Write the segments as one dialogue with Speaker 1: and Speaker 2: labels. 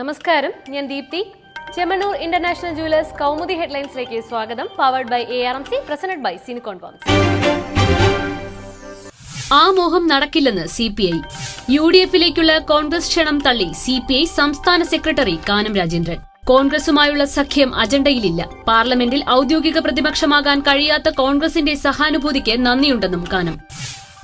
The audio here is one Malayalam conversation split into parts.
Speaker 1: നമസ്കാരം. ഞാൻ ദീപ്തി. ചെമ്മണൂർ ഇന്റർനാഷണൽ ജുവലേഴ്സ് കൗമുദി ഹെഡ്ലൈൻസിലേക്ക് സ്വാഗതം. Powered by A R M C presented by Syncon pumps
Speaker 2: ആ മോഹം നടക്കില്ലെന്ന് C P I U D എഫിലേക്കുള്ള Congress ക്ഷണം തള്ളി സി പി ഐ സംസ്ഥാന സെക്രട്ടറി കാനം രാജേന്ദ്രൻ. കോൺഗ്രസുമായുള്ള സഖ്യം അജണ്ടയിലില്ല. പാർലമെന്റിൽ ഔദ്യോഗിക പ്രതിപക്ഷമാകാൻ കഴിയാത്ത കോൺഗ്രസിന്റെ സഹാനുഭൂതിക്ക് നന്ദിയുണ്ടെന്നും കാനം.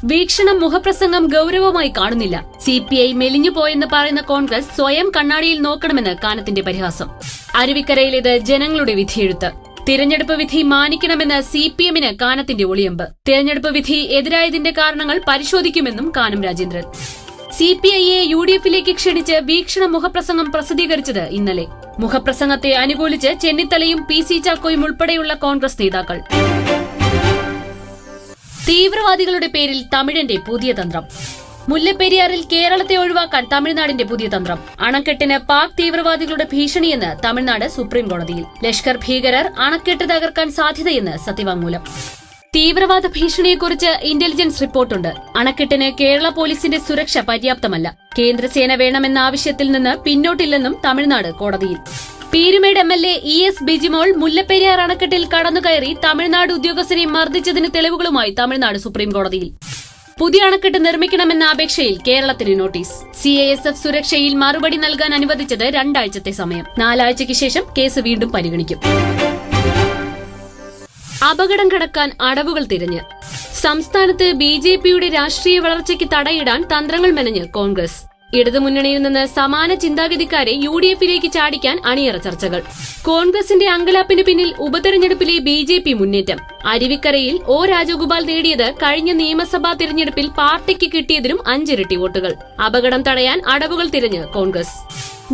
Speaker 2: വീക്ഷണം മുഖപ്രസംഗം ഗൌരവമായി കാണുന്നില്ല. സി പി ഐ മെലിഞ്ഞുപോയെന്ന് പറയുന്ന കോൺഗ്രസ് സ്വയം കണ്ണാടിയിൽ നോക്കണമെന്ന് കാനത്തിന്റെ പരിഹാസം. അരുവിക്കരയിലേത് ജനങ്ങളുടെ വിധിയെഴുത്ത്. തിരഞ്ഞെടുപ്പ് വിധി മാനിക്കണമെന്ന് സി പി എമ്മിന് കാനത്തിന്റെ ഒളിയമ്പ്. തിരഞ്ഞെടുപ്പ് വിധി എതിരായതിന്റെ കാരണങ്ങൾ പരിശോധിക്കുമെന്നും കാനം രാജേന്ദ്രൻ. സി പി ഐയെ യു ഡി എഫിലേക്ക് ക്ഷണിച്ച് വീക്ഷണ മുഖപ്രസംഗം പ്രസിദ്ധീകരിച്ചത് ഇന്നലെ. മുഖപ്രസംഗത്തെ അനുകൂലിച്ച് ചെന്നിത്തലയും പി സി ചാക്കോയും ഉൾപ്പെടെയുള്ള കോൺഗ്രസ് നേതാക്കൾ. തീവ്രവാദികളുടെ പേരിൽ തമിഴന്റെ പുതിയ തന്ത്രം. മുല്ലപ്പെരിയാറിൽ കേരളത്തെ ഒഴിവാക്കാൻ തമിഴ്നാടിന്റെ പുതിയ തന്ത്രം. അണക്കെട്ടിന് പാക് തീവ്രവാദികളുടെ ഭീഷണിയെന്ന് തമിഴ്നാട് സുപ്രീം കോടതിയിൽ. ലഷ്കർ ഭീകരർ അണക്കെട്ട് തകർക്കാൻ സാധ്യതയെന്ന് സത്യവാങ്മൂലം. തീവ്രവാദ ഭീഷണിയെക്കുറിച്ച് ഇന്റലിജൻസ് റിപ്പോർട്ടുണ്ട്. അണക്കെട്ടിന് കേരള പോലീസിന്റെ സുരക്ഷ പര്യാപ്തമല്ല. കേന്ദ്രസേന വേണമെന്ന ആവശ്യത്തിൽ നിന്ന് പിന്നോട്ടില്ലെന്നും തമിഴ്നാട് കോടതിയിൽ. Peerumedu M L A E S Bijimol Mullaperiyar അണക്കെട്ടിൽ കടന്നുകയറി തമിഴ്നാട് ഉദ്യോഗസ്ഥരെ മർദ്ദിച്ചതിന് തെളിവുകളുമായി തമിഴ്നാട് സുപ്രീംകോടതിയിൽ പുതിയ അണക്കെട്ട് നിർമ്മിക്കണമെന്ന അപേക്ഷയിൽ കേരളത്തിന് notice. C A S F സുരക്ഷയിൽ മറുപടി നൽകാൻ അനുവദിച്ചത് രണ്ടാഴ്ചത്തെ സമയം. നാലാഴ്ചയ്ക്ക് ശേഷം കേസ് വീണ്ടും പരിഗണിക്കും. അപകടം കടക്കാൻ അടവുകൾ തിരഞ്ഞ്. സംസ്ഥാനത്ത് ബി ജെ പിയുടെ രാഷ്ട്രീയ വളർച്ചയ്ക്ക് തടയിടാൻ തന്ത്രങ്ങൾ മെനഞ്ഞ് കോൺഗ്രസ്. ഇടതുമുന്നണിയിൽ നിന്ന് സമാന ചിന്താഗതിക്കാരെ യു ഡി എഫിലേക്ക് ചാടിക്കാൻ അണിയറ ചർച്ചകൾ. കോൺഗ്രസിന്റെ അങ്കലാപ്പിന് പിന്നിൽ ഉപതെരഞ്ഞെടുപ്പിലെ ബി ജെ പി മുന്നേറ്റം. അരുവിക്കരയിൽ ഒ രാജഗോപാൽ നേടിയത് കഴിഞ്ഞ നിയമസഭാ തിരഞ്ഞെടുപ്പിൽ പാർട്ടിക്ക് കിട്ടിയതിനും അഞ്ചിരട്ടി വോട്ടുകൾ. അപകടം തടയാൻ അടവുകൾ തിരഞ്ഞ് കോൺഗ്രസ്.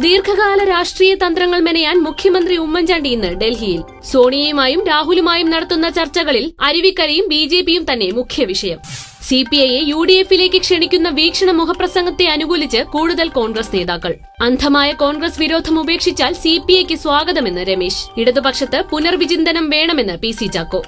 Speaker 2: ദീർഘകാല രാഷ്ട്രീയ തന്ത്രങ്ങൾ മെനയാൻ മുഖ്യമന്ത്രി ഉമ്മൻചാണ്ടി ഇന്ന് ഡൽഹിയിൽ. സോണിയയുമായും രാഹുലുമായും നടത്തുന്ന ചർച്ചകളിൽ അരുവിക്കരയും ബി ജെ പിയും തന്നെ മുഖ്യ വിഷയം. സി പി ഐയെ യു ഡി എഫിലേക്ക് ക്ഷണിക്കുന്ന വീക്ഷണ മുഖപ്രസംഗത്തെ അനുകൂലിച്ച് കൂടുതൽ കോൺഗ്രസ് നേതാക്കൾ. അന്ധമായ കോൺഗ്രസ് വിരോധം ഉപേക്ഷിച്ചാൽ സി പി ഐക്ക് സ്വാഗതമെന്ന് രമേശ്. ഇടതുപക്ഷത്ത് പുനർവിചിന്തനം വേണമെന്ന് പി സി ചാക്കോ.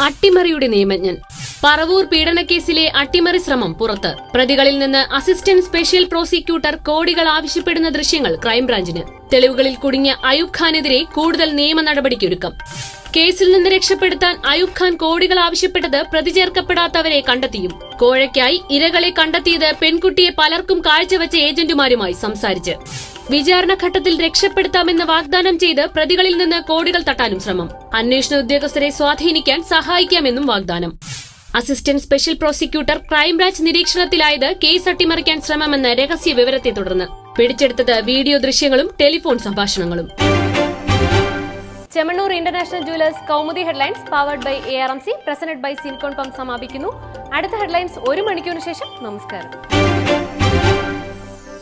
Speaker 2: അട്ടിമറിയുടെ നിയമജ്ഞൻ. പറവൂർ പീഡനക്കേസിലെ അട്ടിമറി ശ്രമം പുറത്ത്. പ്രതികളിൽ നിന്ന് അസിസ്റ്റന്റ് സ്പെഷ്യൽ പ്രോസിക്യൂട്ടർ കോടികൾ ആവശ്യപ്പെടുന്ന ദൃശ്യങ്ങൾ ക്രൈംബ്രാഞ്ചിന്. തെളിവുകളിൽ കുടുങ്ങിയ അയൂബ് ഖാനെതിരെ കൂടുതൽ നിയമ നടപടിക്കൊരുക്കം. കേസിൽ നിന്ന് രക്ഷപ്പെടുത്താൻ അയൂബ് ഖാൻ കോടികൾ ആവശ്യപ്പെട്ടത് പ്രതി ചേർക്കപ്പെടാത്തവരെ കണ്ടെത്തിയും. കോഴയ്ക്കായി ഇരകളെ കണ്ടെത്തിയത് പെൺകുട്ടിയെ പലർക്കും കാഴ്ചവെച്ച ഏജന്റുമാരുമായി സംസാരിച്ച്. വിചാരണ ഘട്ടത്തിൽ രക്ഷപ്പെടുത്താമെന്ന് വാഗ്ദാനം ചെയ്ത് പ്രതികളിൽ നിന്ന് കോടികൾ തട്ടാനും ശ്രമം. അന്വേഷണ ഉദ്യോഗസ്ഥരെ സ്വാധീനിക്കാൻ സഹായിക്കാമെന്നും വാഗ്ദാനം. Assistant special prosecutor crime branch നിരീക്ഷണത്തിലായത് case അട്ടിമറിക്കാൻ ശ്രമമെന്ന രഹസ്യ വിവരത്തെ തുടർന്ന്. പിടിച്ചെടുത്തത് വീഡിയോ ദൃശ്യങ്ങളും telephone സംഭാഷണങ്ങളും.
Speaker 1: Chemmanur international jewellers Kaumudi headlines powered by A R M C presented by Syncon pump സമാപിക്കുന്നു. അടുത്ത ഹെഡ്ലൈൻസ് ഒരു മണിക്കൂറിന് ശേഷം. നമസ്കാരം.